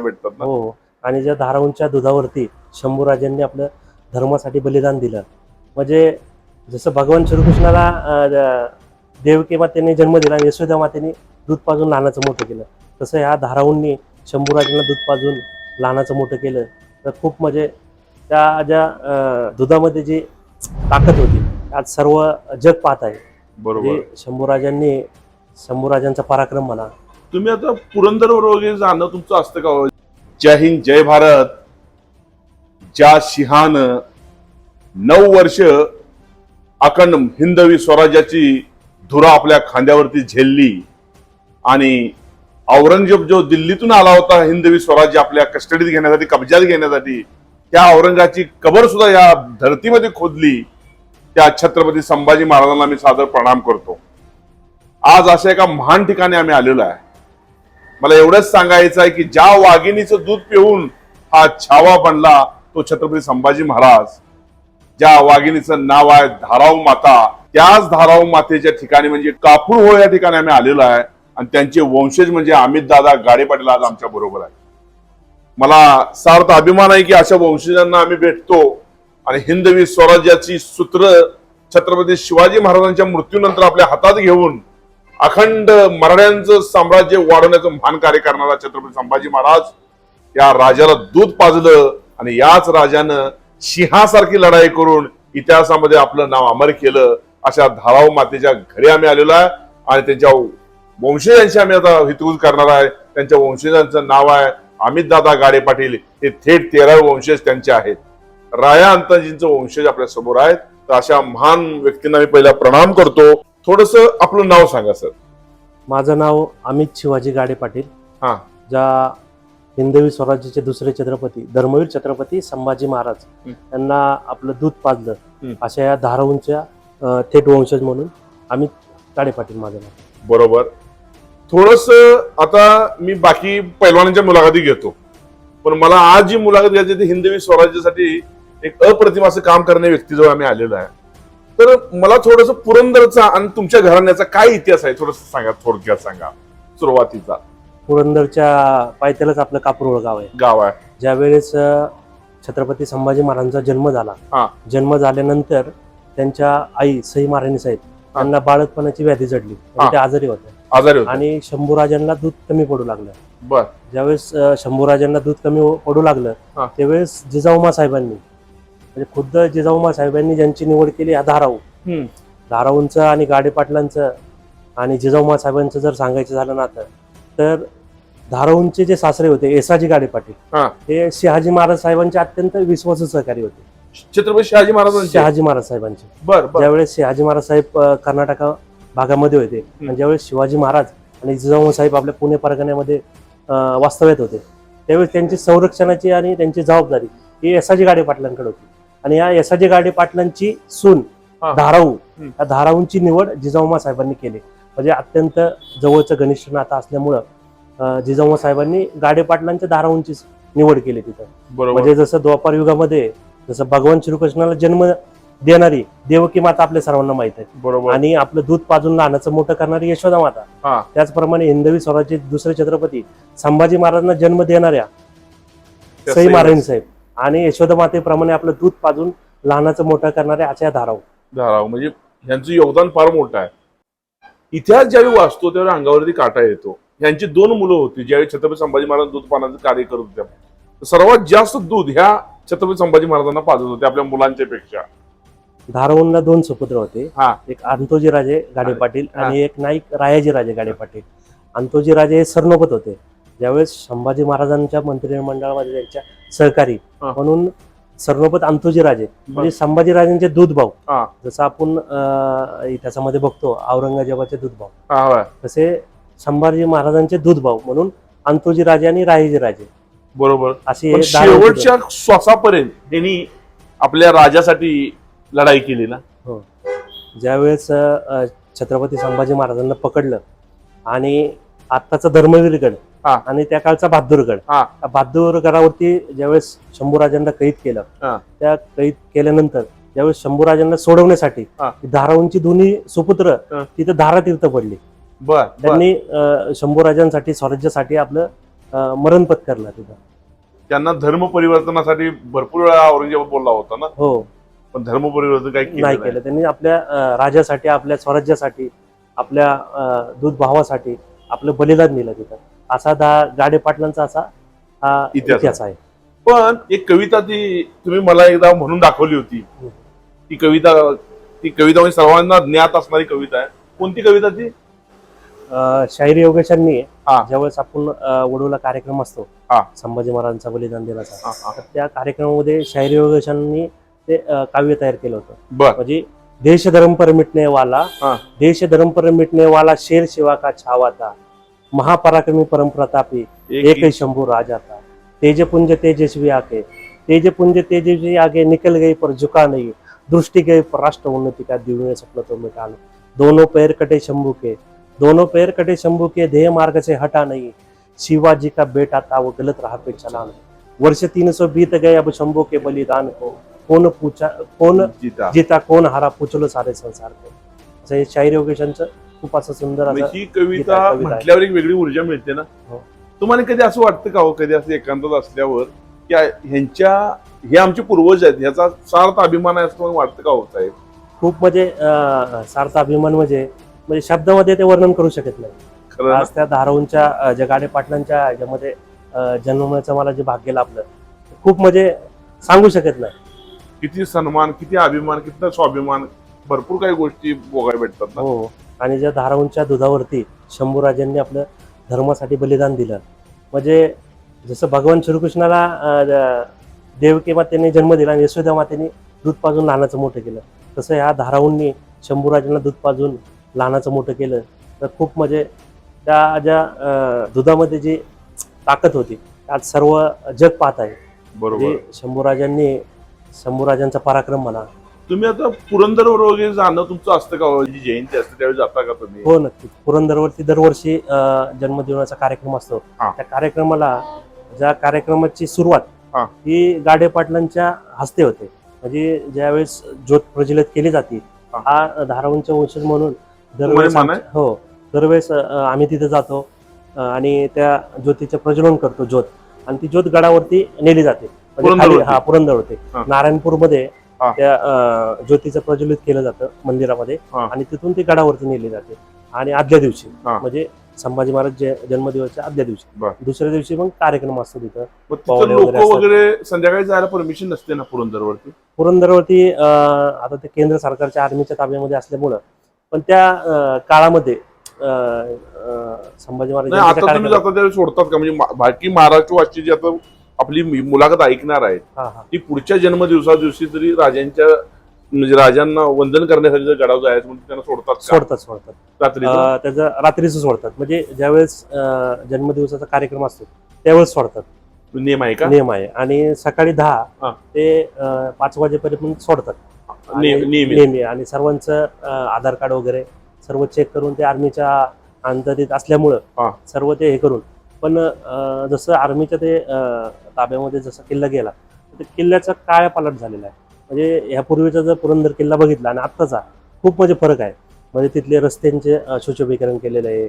भेटतात ना. हो. आणि ज्या धाराऊंच्या दुधावरती शंभूराजांनी आपलं धर्मासाठी बलिदान दिलं. म्हणजे जसं भगवान श्रीकृष्णाला देवकी मातेने जन्म दिला आणि यशोदा मातेने दूध पाजून लहानाचं मोठं केलं. तसं ह्या धाराऊंनी शंभूराजांना दूध पाजून लहानाचं मोठं केलं. तर खूप म्हणजे त्या ज्या दुधामध्ये जी ताकद होती आज सर्व जग पाहत आहे. बरोबर. म्हणजे शंभूराजांनी शंभूराजांचा पराक्रम म्हणा तुम्ही आता पुरंदर वगैरे जाणं तुमचं असतं का हो? जय हिंद जय भारत. ज्या सिंहान नऊ वर्ष अखंड हिंदवी स्वराज्याची धुरा आपल्या खांद्यावरती झेलली आणि औरंगजेब जो दिल्लीतून आला होता हिंदवी स्वराज्य आपल्या कस्टडीत घेण्यासाठी कब्जात घेण्यासाठी त्या औरंगाची कबर सुद्धा या धरतीमध्ये खोदली. त्या छत्रपती संभाजी महाराजांना मी सादर प्रणाम करतो. आज अशा एका महान ठिकाणी आम्ही आलेलो आहे. मला एवढंच सांगायचं आहे की ज्या वाघिणीचं दूध पिऊन हा छावा बनला तो छत्रपती संभाजी महाराज. ज्या वाघिणीचं नाव आहे धाराऊ माता त्याच धाराव मातेच्या ठिकाणी म्हणजे कापूर हो या ठिकाणी आम्ही आलेलो आहे. आणि त्यांचे वंशज म्हणजे अमित दादा गाडे पाटील आज आमच्या बरोबर आहे मला सार्थ अभिमान आहे की अशा वंशजांना आम्ही भेटतो. आणि हिंदवी स्वराज्याची सूत्र छत्रपती शिवाजी महाराजांच्या मृत्यूनंतर आपल्या हातात घेऊन अखंड मराठ्यांचं साम्राज्य वाढवण्याचं महान कार्य करणारा छत्रपती संभाजी महाराज या राजाला दूध पाजलं आणि याच राजानं सिंहासारखी लढाई करून इतिहासामध्ये आपलं नाव अमर केलं अशा धाराव मातेच्या घरी आम्ही आलेलो आहे आणि त्यांच्या वंशजांशी आम्ही आता हितगुज करणार आहे. त्यांच्या वंशजांचं नाव आहे अमित दादा गाडे पाटील. हे थेट तेरावे वंशज त्यांचे आहेत. राया अंताजींचं वंशज आपल्यासमोर आहेत. तर अशा महान व्यक्तींना मी पहिला प्रणाम करतो. थोडस आपलं नाव सांगा सर माझं नाव अमित शिवाजी गाडे पाटील हा. ज्या हिंदवी स्वराज्याचे दुसरे छत्रपती धर्मवीर छत्रपती संभाजी महाराज. यांना आपलं दूध पाजलं. अशा या धाराऊंच्या थेट वंशज म्हणून अमित गाडे पाटील माझं नाव बरोबर थोडस आता मी बाकी पैलवानांच्या मुलाखती घेतो पण मला आज जी मुलाखत घ्यायची ती हिंदवी स्वराज्यासाठी एक अप्रतिम असं काम करणाऱ्या व्यक्तीजवळ आम्ही आलेलो आहे तर मला थोडस पुरंदरचा आणि तुमच्या घराण्याचा काय इतिहास आहे? थोडस सांगा थोडक्यात सांगा. सुरुवातीचा. पुरंदरच्या पायथ्यालाच आपलं कापूरवळ गाव आहे. गाव आहे. ज्यावेळेस अं, छत्रपती संभाजी महाराजांचा जन्म झाला. हा. जन्म झाल्यानंतर त्यांच्या आई सई महाराणी साहेब यांना बाळकपणाची व्याधी जडली हा. म्हणजे ते आजारी होते आजारी होता आणि शंभूराजांना दूध कमी पडू लागलं. बर. ज्यावेळेस अ, शंभूराजांना दूध कमी पडू लागलं हा. त्यावेळेस जिजाऊमा साहेबांनी म्हणजे खुद्द जिजाऊमा साहेबांनी ज्यांची निवड केली हा धाराऊ. धाराऊंचं आणि गाडे पाटलांचं आणि जिजाऊमा साहेबांचं जर सांगायचं झालं ना तर धाराऊंचे जे सासरे होते एसाजी गाडे पाटील हा. शहाजी महाराज साहेबांचे अत्यंत विश्वासू सहकारी होते. छत्रपती शहाजी महाराजांचे? शहाजी महाराज साहेबांचे. बर ज्यावेळेस शहाजी महाराज साहेब कर्नाटका भागामध्ये होते आणि ज्यावेळेस शिवाजी महाराज आणि जिजाऊ साहेब आपल्या पुणे परगण्यामध्ये वास्तव्यात होते त्यावेळेस त्यांची संरक्षणाची आणि त्यांची जबाबदारी ही यसाजी गाडे पाटलांकडे होती. आणि या यसाजी गाडे पाटलांची सून. धाराऊ. या धाराऊंची निवड जिजाऊमा साहेबांनी केली. म्हणजे अत्यंत जवळचं घनिष्ठ नातं असल्यामुळं जिजाऊमा साहेबांनी गाडे पाटलांच्या धाराऊंची निवड केली तिथं. म्हणजे जसं द्वापार युगामध्ये जसं भगवान श्रीकृष्णाला जन्म देणारी देवकी माता आपल्या सर्वांना माहीत आहे बरोबर. आणि आपलं दूध पाजून लहानाचं मोठं करणारी यशोदा माता. त्याचप्रमाणे हिंदवी स्वराज्य दुसरे छत्रपती संभाजी महाराजांना जन्म देणाऱ्या सई सई- महाराज साहेब. आणि यशोदा मातेप्रमाणे आपलं दूध पाजून लहानाचं मोठं करणाऱ्या अशा धाराव धाराव म्हणजे यांचं योगदान फार मोठं आहे. इतिहास ज्यावेळी वाचतो त्यावेळी अंगावरती काटा येतो. यांची दोन मुलं होती ज्यावेळी छत्रपती संभाजी महाराज दूध पाण्याचं कार्य करत होते. सर्वात जास्त दूध ह्या छत्रपती संभाजी महाराजांना पाजत होते आपल्या मुलांच्या पेक्षा धाराऊंना दोन सुपुत्र होते. हा. एक अंतोजी राजे गाडे. पाटील आणि एक नाईक रायाजी राजे गाडे पाटील. अंतोजी राजे हे सरनोबत होते. ज्यावेळेस संभाजी महाराजांच्या मंत्रिमंडळामध्ये त्यांच्या सहकारी हा. म्हणून सरनोबत अंतोजी राजे म्हणजे संभाजी राजांचे दूध भाऊ हा. जसं आपण इतिहासामध्ये बघतो औरंगजेबाचे दूध भाऊ हा. तसे संभाजी महाराजांचे दूध भाऊ म्हणून अंतोजी राजे आणि रायजी राजे बरोबर हे होते. शेवटच्या श्वासापर्यंत त्यांनी आपल्या राजासाठी लढाई केली ना ज्यावेळेस अ, छत्रपती संभाजी महाराजांना पकडलं आणि आत्ताचा धर्मवीरगड हा. आणि त्या काळचा बहादूरगड हा. त्या बहादूरगडावरती ज्यावेळेस शंभूराजांना कैद केलं हा. त्या कैद केल्यानंतर ज्यावेळेस शंभूराजांना सोडवण्यासाठी हा. धाराऊंची दोन्ही सुपुत्र हा. तिथं धारातीर्थ पडली बर बर त्यांनी अ, शंभूराजांसाठी स्वराज्यासाठी आपलं अं, मरण पत्करलं तिथं त्यांना धर्म परिवर्तनासाठी भरपूर वेळा औरंगजेब बोलला होता ना हो पण धर्म परिवर्तन काही केलं नाही नाही केलं त्यांनी आपल्या अं, राजासाठी आपल्या स्वराज्यासाठी आपल्या अं, दूध भावासाठी आपलं बलिदान दिलं तिथं असा दा गाडे पाटलांचा असा हा इतिहास इतिहास आहे पण एक कविता ती तुम्ही मला एकदा म्हणून दाखवली होती हम्म. ती कविता ती कविता म्हणजे सर्वांना ज्ञात असणारी कविता आहे कोणती कविता ती अं, शाहिरी योगेशांनी हा. ज्यावेळेस आपण अं, वडूला कार्यक्रम असतो हा. संभाजी महाराजांचा बलिदान दिनाचा हा, हा. तर त्या कार्यक्रमामध्ये शाहिरी योगेशांनी ते अं, काव्य तयार केलं होतं बर म्हणजे देश धर्म पर मिटने वाला हा. देश धर्म पर मिटने वाला शेर शिवा का छावा था महापराक्रमी परम प्रतापी एक ही शंभू राजा था। तेज पुंज तेजस्वी आके तेज पुंज तेजस्वी आगे निकल गई पर झुका नहीं। दृष्टि गई पर राष्ट्र उन्नति का दिव्य सपना तो मिटा लो दोनों पैर कटे शंभु के दोनों पैर कटे शंभू के ध्येय मार्ग से हटा नहीं। शिवाजी का बेटा था वो गलत राह पे चला नहीं। वर्ष तीन सौ बीत गए अब शंभु के बलिदान को कौन पूछा कौन गीता जिता कोण हारा पुचलो सारे संसार को। असं हे शाहीर योगेशांचं खूप असं सुंदर असं ही कविता आहे. म्हटल्यावर एक वेगळी ऊर्जा मिळते ना हो. तुम्हाला कधी असं वाटतं का हो कधी असं एकांतात असल्यावर की ह्यांच्या हे आमचे पूर्वज आहेत ह्याचा सार्थ अभिमान आहे असं तुम्हाला वाटतं का हो साहेब खूप म्हणजे सार्थ अभिमान म्हणजे म्हणजे शब्दामध्ये ते वर्णन करू शकत नाही? आज त्या धाराऊंच्या ज्या गाडे पाटलांच्या ह्याच्यामध्ये जन्मण्याचं मला जे भाग्य लाभलं खूप म्हणजे सांगू शकत नाही किती सन्मान किती अभिमान किती स्वाभिमान भरपूर काही गोष्टी बघायला भेटतात हो आणि ज्या धाराऊंच्या दुधावरती शंभूराजांनी आपलं धर्मासाठी बलिदान दिलं. म्हणजे जसं भगवान श्रीकृष्णाला देवकी मातेने जन्म दिला आणि यशोदा मातेने दूध पाजून लहानाचं मोठं केलं. तसं ह्या धाराऊंनी शंभूराजांना दूध पाजून लहानाचं मोठं केलं. तर खूप म्हणजे त्या ज्या दुधामध्ये जी ताकद होती आज सर्व जग पाहत आहे. बरोबर. म्हणजे शंभूराजांनी शंभूराजांचा पराक्रम म्हणा तुम्ही आता पुरंदर वगैरे जाणं तुमचं असतं का? जी जयंती असते त्यावेळी जाता का तुम्ही हो नक्की पुरंदरवरती दरवर्षी अं, जन्मदिनाचा कार्यक्रम असतो हा. त्या कार्यक्रमाला ज्या कार्यक्रमाची सुरुवात हा. ही गाडे पाटलांच्या हस्ते होते म्हणजे ज्यावेळेस ज्योत प्रज्वलित केली जाते हा. हा धारावंच्या वंशज म्हणून दरवेळेस मान आमच्या- हो दरवेळेस अं, आम्ही तिथे जातो अं, आणि त्या ज्योतीचं प्रज्वलन करतो ज्योत आणि ती ज्योत गडावरती नेली जाते म्हणजे खाली पुरंदरवरती? हा पुरंदरवरती हा. नारायणपूरमध्ये हा. त्या ज्योतीचं प्रज्वलित केलं जातं मंदिरामध्ये. आणि तिथून ती गडावरती नेली जाते. आणि आदल्या दिवशी. म्हणजे संभाजी महाराज जे- जन्मदिवसाच्या आदल्या दिवशी. दुसऱ्या दिवशी मग कार्यक्रम असतो तिथं. वगैरे संध्याकाळी जायला परमिशन नसते ना पुरंदरवरती? पुरंदरवरती आता ते केंद्र सरकारच्या आर्मीच्या ताब्यामध्ये असल्यामुळं पण त्या काळामध्ये संभाजी महाराज सोडतात का? म्हणजे बाकी महाराष्ट्रवासी जी आता आपली मुलाखत ऐकणार आहेत. हा हा. ती पुढच्या जन्मदिवसा दिवशी तरी राजांच्या म्हणजे राजांना वंदन करण्यासाठी जर गडावर जायचं म्हणून त्यांना सोडतात? सोडतात सोडतात. रात्री त्याचं रात्रीचं सोडतात. म्हणजे ज्यावेळेस जन्मदिवसाचा कार्यक्रम असतो त्यावेळेस सोडतात. नियम आहे का? नियम आहे. आणि सकाळी. दहा ते पाच वाजेपर्यंत सोडतात. नेहमी आणि सर्वांचं आधार कार्ड वगैरे सर्व चेक करून ते आर्मीच्या अंतरीत असल्यामुळं. सर्व ते हे करून. पण जसं आर्मीच्या ते ताब्यामध्ये जसा किल्ला गेला तर किल्ल्याचा काळ्या पालट झालेला आहे? म्हणजे ह्यापूर्वीचा जर पुरंदर किल्ला बघितला आणि आत्ताचा खूप म्हणजे फरक आहे. म्हणजे तिथले रस्त्यांचे सुशोभीकरण केलेलं आहे.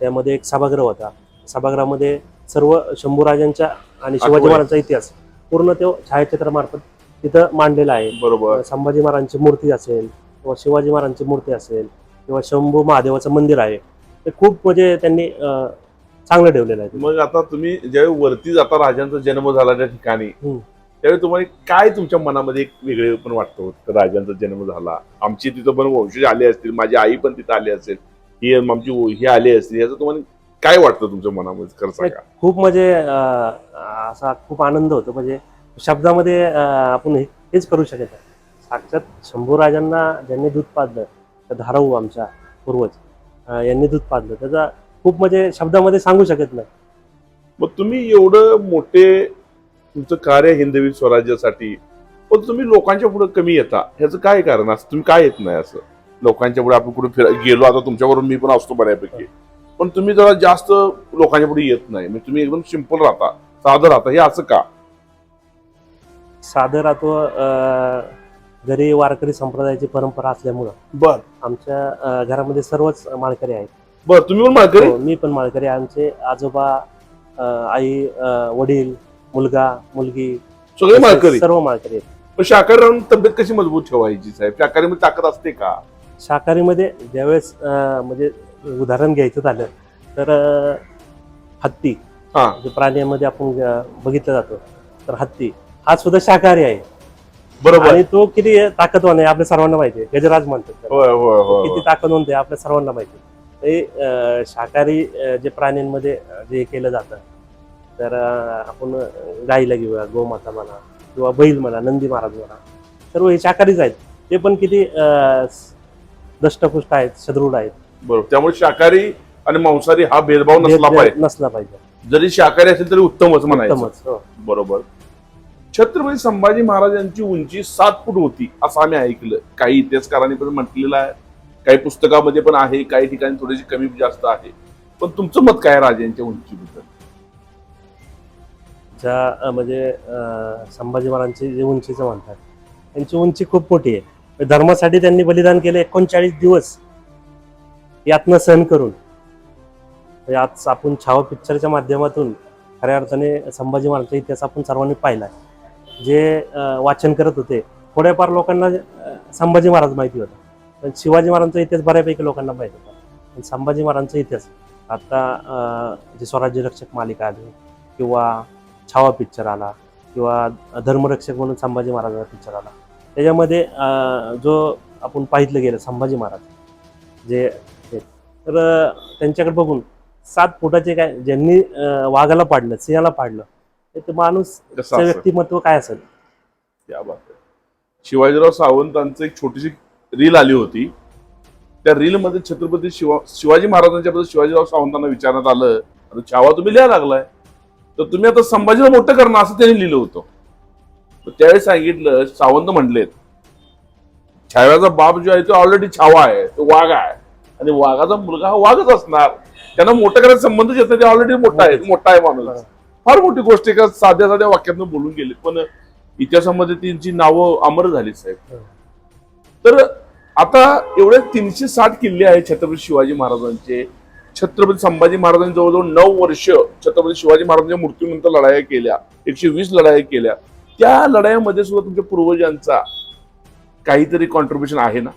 त्यामध्ये एक सभागृह होता. सभागृहामध्ये सर्व शंभूराजांच्या आणि शिवाजी. महाराजांचा इतिहास पूर्ण तो छायाचित्रामार्फत तिथं मांडलेला आहे. बरोबर. संभाजी महाराजांची मूर्ती असेल किंवा शिवाजी महाराजांची मूर्ती असेल किंवा शंभू महादेवाचं मंदिर आहे. ते खूप म्हणजे त्यांनी चांगलं ठेवलेलं आहे मग आता तुम्ही ज्यावेळी वरती जाता राजांचा जन्म झाला त्या ठिकाणी. त्यावेळी तुम्हाला काय तुमच्या मनामध्ये एक वेगळे पण वाटतं राजांचा जन्म झाला? आमची तिथं पण वंशज आले असतील माझी आई पण तिथं आली असेल ही आमची ही आली असतील याचं तुम्हाला काय वाटतं तुमच्या मनामध्ये? खरं सांगा. खूप म्हणजे असा खूप आनंद होतो. म्हणजे शब्दामध्ये आपण हेच करू शकत नाही. साक्षात शंभू राजांना ज्यांनी दूध पाजलं धाराऊ आमच्या पूर्वज यांनी दूध पाजलं. त्याचा खूप म्हणजे शब्दामध्ये सांगू शकत नाही. मग तुम्ही एवढं मोठे तुमचं कार्य हिंदवी स्वराज्यासाठी पण तुम्ही लोकांच्या पुढे कमी येता. ह्याचं काय कारण? असं तुम्ही काय येत नाही असं? लोकांच्या पुढे आपण कुठे फिर गेलो आता तुमच्याबरोबर मी पण असतो बऱ्यापैकी. पण तुम्ही जरा जास्त लोकांच्या पुढे येत नाही. म्हणजे तुम्ही एकदम सिंपल राहता. साधं राहता. हे असं का? सादर राहतो घरी वारकरी संप्रदायाची परंपरा असल्यामुळं. बर. आमच्या अं, घरामध्ये सर्वच माळकरी आहेत. बर तुम्ही पण माळकरी? हो, मी पण माळकरी. आमचे आजोबा अं, आई अं, वडील मुलगा मुलगी सगळे माळकरी? सर्व माळकरी आहेत. पण शाकाहारी राहून तब्येत कशी मजबूत ठेवायची साहेब? शाकाहारीमध्ये ताकद असते का? शाकाहारीमध्ये ज्यावेळेस अं, म्हणजे उदाहरण घ्यायचं झालं तर अं, हत्ती. हा. जे प्राण्यांमध्ये आपण अं, बघितलं जातो तर हत्ती. हा सुद्धा शाकाहारी आहे. बरोबर. आणि तो किती ताकदवान आहे आपल्या सर्वांना माहिती आहे. गजराज म्हणतात त्याला. होय होय होय किती ताकदवंत आहे आपल्या सर्वांना माहिती आहे. ते शाकाहारी जे प्राण्यांमध्ये जे केलं जातं तर आपण गाईला घेऊया गोमाता म्हणा किंवा बैल म्हणा नंदी महाराज म्हणा सर्व हे शाकाहारीच आहेत. ते पण किती दष्टपुष्ट आहेत सदृढ आहेत. बरोबर. त्यामुळे शाकाहारी आणि मांसाहारी हा भेदभाव नसला पाहिजे. नसला पाहिजे. जरी शाकाहारी असेल तरी उत्तमच म्हणायचं. उत्तमच हो. बरोबर. छत्रपती संभाजी महाराजांची उंची सात फूट होती असं आम्ही ऐकलं. काही इतिहासकारांनी पण म्हटलेलं आहे. काही पुस्तकामध्ये पण आहे काही ठिकाणी थोडीशी कमी जास्त आहे. पण तुमचं मत काय राजे राजांच्या उंचीबद्दल? ज्या म्हणजे संभाजी महाराजांची जे उंचीचं म्हणतात त्यांची उंची खूप मोठी आहे. धर्मासाठी त्यांनी बलिदान केले एकोणचाळीस दिवस. यातनं सहन करून. म्हणजे आज आपण छावा पिक्चरच्या माध्यमातून खऱ्या अर्थाने संभाजी महाराजांचा इतिहास आपण सर्वांनी पाहिला जे वाचन करत होते थोड्याफार लोकांना संभाजी महाराज माहिती होता. पण शिवाजी महाराजांचा इतिहास बऱ्यापैकी लोकांना माहिती होता पण संभाजी महाराजांचा इतिहास आता जे स्वराज्य रक्षक मालिका आली किंवा छावा पिक्चर आला किंवा धर्मरक्षक म्हणून संभाजी महाराजांचा पिक्चर आला त्याच्यामध्ये जो आपण पाहितलं गेलं संभाजी महाराज जे तर त्यांच्याकडे बघून सात फुटाचे काय ज्यांनी वाघाला पाडलं सिंहाला पाडलं ते माणूस? व्यक्तिमत्व काय असेल. शिवाजीराव सावंतांचं एक छोटीशी रील आली होती. त्या रील मध्ये छत्रपती शिवा शिवाजी महाराजांच्या बद्दल शिवाजीराव सावंतांना विचारण्यात आलं. अरे छावा तुम्ही लिहायला लागलाय. तर तुम्ही आता संभाजीला मोठं करणार असं त्यांनी लिहिलं होतं. तर त्यावेळी सांगितलं सावंत म्हणलेत छाव्याचा बाप जो आहे तो ऑलरेडी छावा आहे तो वाघ आहे. आणि वाघाचा मुलगा हा वाघच असणार. त्यांना मोठं करायचा संबंधच येत नाही ते ऑलरेडी मोठा आहे मोठा आहे माणूस. फार मोठी गोष्ट एका साध्या साध्या वाक्यातनं बोलून गेली. पण इतिहासामध्ये त्यांची नावं अमर झाली साहेब. तर आता एवढे तीनशे साठ किल्ले आहेत छत्रपती शिवाजी महाराजांचे. छत्रपती संभाजी महाराजांनी जवळजवळ नऊ वर्ष छत्रपती शिवाजी महाराजांच्या मृत्यूनंतर लढाया केल्या. एकशे वीस लढाया केल्या. त्या लढाईमध्ये सुद्धा तुमच्या पूर्वजांचा काहीतरी कॉन्ट्रीब्युशन आहे ना?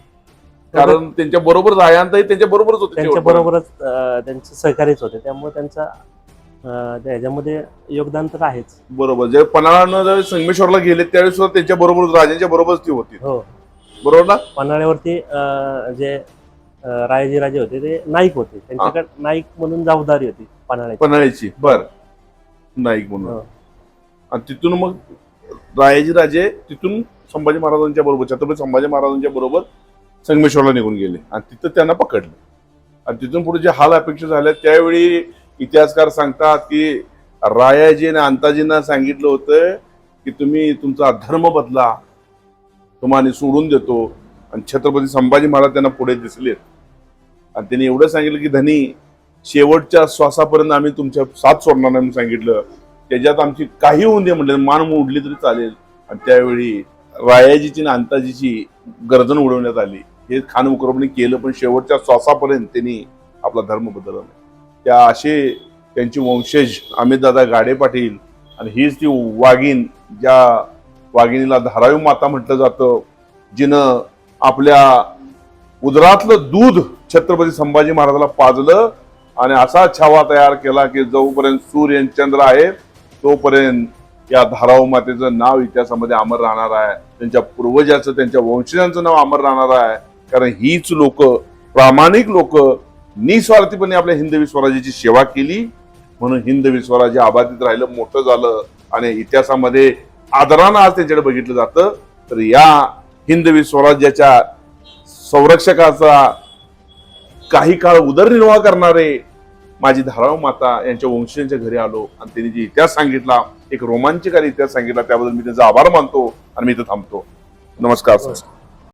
कारण त्यांच्या बरोबर रायांतही त्यांच्या बरोबरच होते त्यांच्या. बरोबरच त्यांचे सहकारीच होते. त्यामुळे त्यांचा त्याच्यामध्ये योगदान तर आहेच. बरोबर. जे पन्हाळानं ज्यावेळी संगमेश्वरला गेले त्यावेळेस सुद्धा त्यांच्या बरोबर राजांच्या बरोबरच ती होती. हो. बरोबर ना? पन्हाळ्यावरती अं, जे अं, रायाजी राजे होते ते नाईक होते. त्यांच्याकडे नाईक म्हणून जबाबदारी होती पन्हाळ्याची. पन्हाळ्याची बर. नाईक म्हणून. हो. आणि तिथून मग रायाजी राजे तिथून संभाजी महाराजांच्या बरोबर छत्रपती संभाजी महाराजांच्या बरोबर संगमेश्वरला निघून गेले. आणि तिथं त्यांना पकडले. आणि तिथून पुढे जे हाल अपेक्षा झाल्या त्यावेळी इतिहासकार सांगतात की रायाजी आणि अंताजींना सांगितलं होतं की तुम्ही तुमचा धर्म बदला. तुम्हाला सोडून देतो. आणि छत्रपती संभाजी महाराज त्यांना पुढे दिसलेत आणि त्यांनी एवढं सांगितलं की धनी शेवटच्या श्वासापर्यंत आम्ही तुमच्या साथ सोडणार नाही म्हणून सांगितलं. त्याच्यात आमची काही होऊन दे म्हटलं मान उडली तरी चालेल. आणि त्यावेळी रायाजीची आणि अंताजीची गर्दन उडवण्यात आली. हे खान मुकरबने केलं पण शेवटच्या श्वासापर्यंत त्यांनी आपला धर्म बदलला त्या असे त्यांचे वंशज अमितदादा गाडे पाटील आणि हीच ती वाघीण ज्या वाघिणीला धारावी माता म्हटलं जातं. जिनं आपल्या उदरातलं दूध छत्रपती संभाजी महाराजाला पाजलं आणि असा छावा तयार केला की जोपर्यंत सूर्य चंद्र आहे तोपर्यंत या धाराव मातेचं नाव इतिहासामध्ये अमर राहणार आहे. त्यांच्या पूर्वजाचं त्यांच्या वंशजांचं नाव अमर राहणार आहे. कारण हीच लोक प्रामाणिक लोक निस्वार्थीपणे आपल्या हिंदवी स्वराज्याची सेवा केली. म्हणून हिंदवी स्वराज्य अबाधित राहिलं मोठं झालं. आणि इतिहासामध्ये आदरानं आज त्यांच्याकडे बघितलं जातं. तर या हिंदवी स्वराज्याच्या संरक्षकाचा काही काळ उदरनिर्वाह करणारे माझी धाराव माता यांच्या वंशजांच्या घरी आलो आणि त्यांनी जे इतिहास सांगितला एक रोमांचकारी इतिहास सांगितला त्याबद्दल मी त्यांचा आभार मानतो आणि मी इथं थांबतो. नमस्कार सर.